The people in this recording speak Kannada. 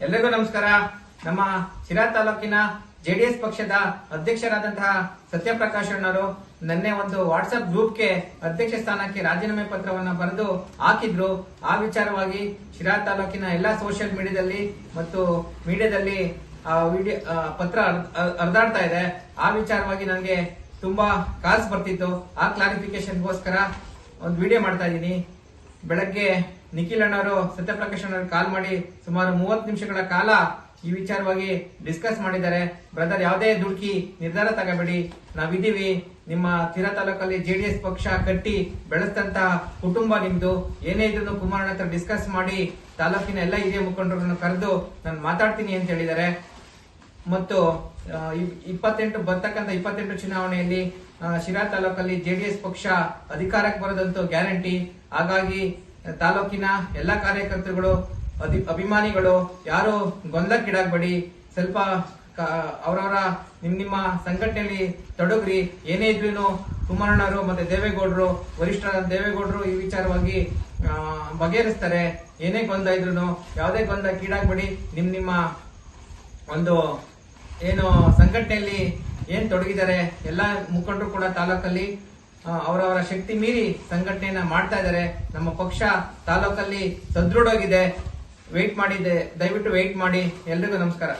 ಎಲ್ರಿಗೂ ನಮಸ್ಕಾರ. ನಮ್ಮ ಶಿರಾ ತಾಲೂಕಿನ ಜೆಡಿಎಸ್ ಪಕ್ಷದ ಅಧ್ಯಕ್ಷರಾದಂತಹ ಸತ್ಯಪ್ರಕಾಶ್ ಅಣ್ಣವರು ನನ್ನೆ ಒಂದು ವಾಟ್ಸ್ಆಪ್ ಗ್ರೂಪ್ಗೆ ಅಧ್ಯಕ್ಷ ಸ್ಥಾನಕ್ಕೆ ರಾಜೀನಾಮೆ ಪತ್ರವನ್ನು ಬರೆದು ಹಾಕಿದ್ರು. ಆ ವಿಚಾರವಾಗಿ ಶಿರಾ ತಾಲೂಕಿನ ಎಲ್ಲಾ ಸೋಷಿಯಲ್ ಮೀಡಿಯಾದಲ್ಲಿ ಮತ್ತು ಮೀಡಿಯಾದಲ್ಲಿ ಆ ವಿಡಿಯೋ ಪತ್ರ ಹರ್- ಹರಿದಾಡ್ತಾ ಇದೆ. ಆ ವಿಚಾರವಾಗಿ ನನಗೆ ತುಂಬಾ ಕಾಲ್ಸ್ ಬರ್ತಿತ್ತು. ಆ ಕ್ಲಾರಿಫಿಕೇಶನ್ಗೋಸ್ಕರ ಒಂದು ವಿಡಿಯೋ ಮಾಡ್ತಾ ಇದ್ದೀನಿ. ಬೆಳಗ್ಗೆ ನಿಖಿಲ್ ಅಣ್ಣವರು ಸತ್ಯಪ್ರಕಾಶ್ ಅಣ್ಣ ಕಾಲ್ ಮಾಡಿ ಸುಮಾರು ಮೂವತ್ತು ನಿಮಿಷಗಳ ಕಾಲ ಈ ವಿಚಾರವಾಗಿ ಡಿಸ್ಕಸ್ ಮಾಡಿದ್ದಾರೆ. ಬ್ರದರ್ ಯಾವುದೇ ದುಡುಕಿ ನಿರ್ಧಾರ ತಗೋಬೇಡಿ. ನಾವಿದ್ದೀವಿ. ನಿಮ್ಮ ತೀರ ತಾಲೂಕಲ್ಲಿ ಜೆಡಿಎಸ್ ಪಕ್ಷ ಕಟ್ಟಿ ಬೆಳೆಸ್ತಂತ ಕುಟುಂಬ ನಿಮ್ದು. ಏನೇ ಇದ್ರು ಕುಮಾರಣ್ಣ ಹತ್ರ ಡಿಸ್ಕಸ್ ಮಾಡಿ ತಾಲೂಕಿನ ಎಲ್ಲ ಹಿರಿಯ ಮುಖಂಡರನ್ನು ಕರೆದು ನಾನು ಮಾತಾಡ್ತೀನಿ ಅಂತ ಹೇಳಿದ್ದಾರೆ. ಮತ್ತು ಇಪ್ಪತ್ತೆಂಟು ಬರ್ತಕ್ಕಂಥ ಇಪ್ಪತ್ತೆಂಟು ಚುನಾವಣೆಯಲ್ಲಿ ಶಿರಾ ತಾಲೂಕಲ್ಲಿ ಜೆಡಿಎಸ್ ಪಕ್ಷ ಅಧಿಕಾರಕ್ಕೆ ಬರೋದಂತೂ ಗ್ಯಾರಂಟಿ. ಹಾಗಾಗಿ ತಾಲೂಕಿನ ಎಲ್ಲ ಕಾರ್ಯಕರ್ತರುಗಳು ಅಭಿಮಾನಿಗಳು, ಯಾರು ಗೊಂದಲಕ್ಕೀಡಾಗಬೇಡಿ. ಸ್ವಲ್ಪ ಅವರವರ ನಿಮ್, ನಿಮ್ಮ ಸಂಘಟನೆಯಲ್ಲಿ ತೊಡಗ್ರಿ. ಏನೇ ಇದ್ರೂ ಕುಮಾರಣ್ಣರು ಮತ್ತೆ ದೇವೇಗೌಡರು ವರಿಷ್ಠರಾದ ದೇವೇಗೌಡರು ಈ ವಿಚಾರವಾಗಿ ಬಗೆಹರಿಸ್ತಾರೆ. ಏನೇ ಗೊಂದ ಇದ್ರು ಯಾವುದೇ ಗೊಂದಲಕ್ಕೀಡಾಗಬೇಡಿ. ನಿಮ್, ನಿಮ್ಮ ಒಂದು ಏನು ಸಂಘಟನೆಯಲ್ಲಿ ಏನ್ ತೊಡಗಿದ್ದಾರೆ, ಎಲ್ಲ ಮುಖಂಡರು ಕೂಡ ತಾಲೂಕಲ್ಲಿ ಅವರವರ ಶಕ್ತಿ ಮೀರಿ ಸಂಘಟನೆಯನ್ನ ಮಾಡ್ತಾ ಇದ್ದಾರೆ. ನಮ್ಮ ಪಕ್ಷ ತಾಲೂಕಲ್ಲಿ ಸದೃಢವಾಗಿದೆ. ವೇಟ್ ಮಾಡಿದೆ ದಯವಿಟ್ಟು ವೇಟ್ ಮಾಡಿ. ಎಲ್ರಿಗೂ ನಮಸ್ಕಾರ.